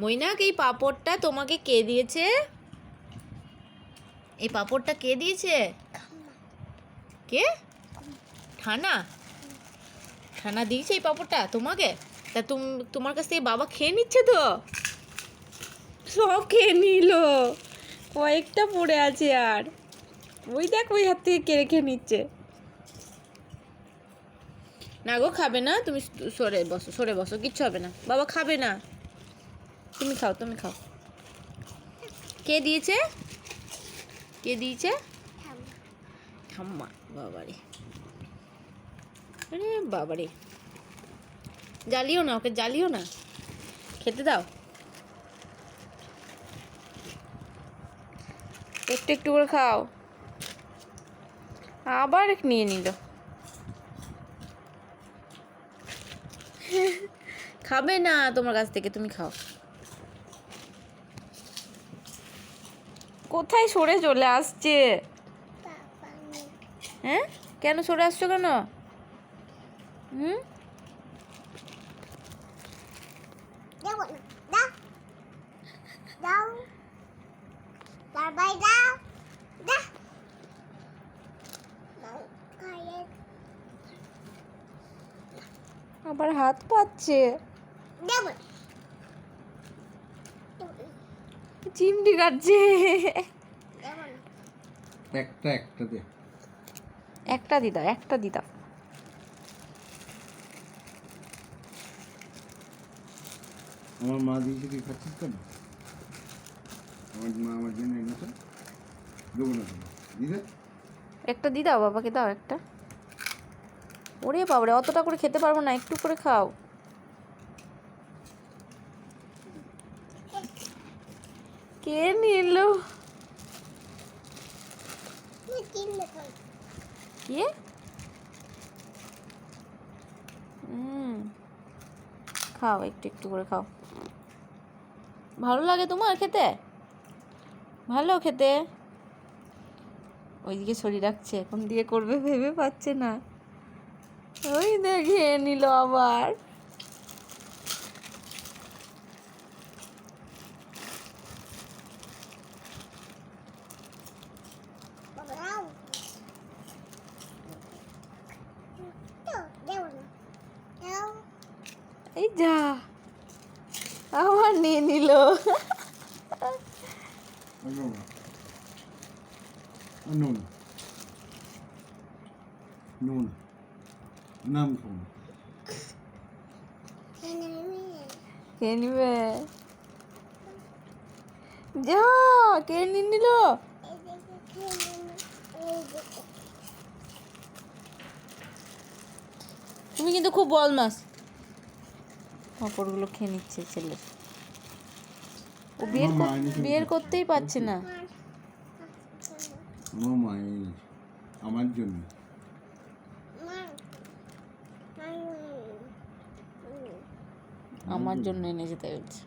মৈনাক, এই পাঁপড়টা তোমাকে কে দিয়েছে? এই পাঁপড়টা কে দিয়েছে? কে? ঠানা ঠানা দিয়েছে এই পাঁপড়টা তোমাকে? তা তুম, তোমার কাছ থেকে বাবা খেয়ে নিচ্ছে তো? সব খেয়ে নিল। কয়েকটা পড়ে আছে আর। ওই দেখ, ওই হাত থেকে কেড়ে খেয়ে নিচ্ছে। না গো, খাবে না। তুমি সরে বসো সরে বসো, কিচ্ছু হবে না। বাবা খাবে না। তুমি খাও তুমি খাও। কে দিয়েছে? কে দিয়েছে? ঠাম্মা, বাবারে। আরে বাবারে। জ্বালিও না ওকে, জ্বালিও না। খেতে দাও। একটু একটু করে খাও। আবার নিয়ে নিল। খাবে না তোমার কাছ থেকে, তুমি খাও। কোথায় সরে চলে আসছে? হ্যাঁ? কেন সরে আসছো কেন? হুম? আবার হাত পাচ্ছে দাও চিমটি কাটছে। একটা একটা দে। একটা দিদা একটা দিদা আমার মা দিয়েছে তুই খাচ্ছিস কেন? আমার মা আমার জন্য এনেছে। দেবো না দিদা একটা দি দাও বাবাকে দাও একটা। ওরে বাবারে অতটা করে খেতে পারব না একটু করে খাও। কে নিল? কে হুম। খাও একটু একটু করে খাও। ভালো লাগে তোমার খেতে? ভালো খেতে? ওইদিকে শরীর রাখছে এখন দিয়ে করবে ভেবে পাচ্ছে না। ওই দেখে নিল আবার বাবা দাও তো দাও না দাও এই যা আবার নিয়ে নিল আর নেব না আর নেব না নেব না নাম খাব না খেয়ে নিবি কে নিবে যা কে নিয়ে নিল এই দেখে খেয়ে নিবি এই দেখে তুমি কিন্তু খুব বদমাস পাঁপড়গুলো খেয়ে নিচ্ছে ছেলে। ও বিয়ের বিয়ের করতেই পারছে না। আমার জন্য। আমার জন্য এনে যেতে বলছে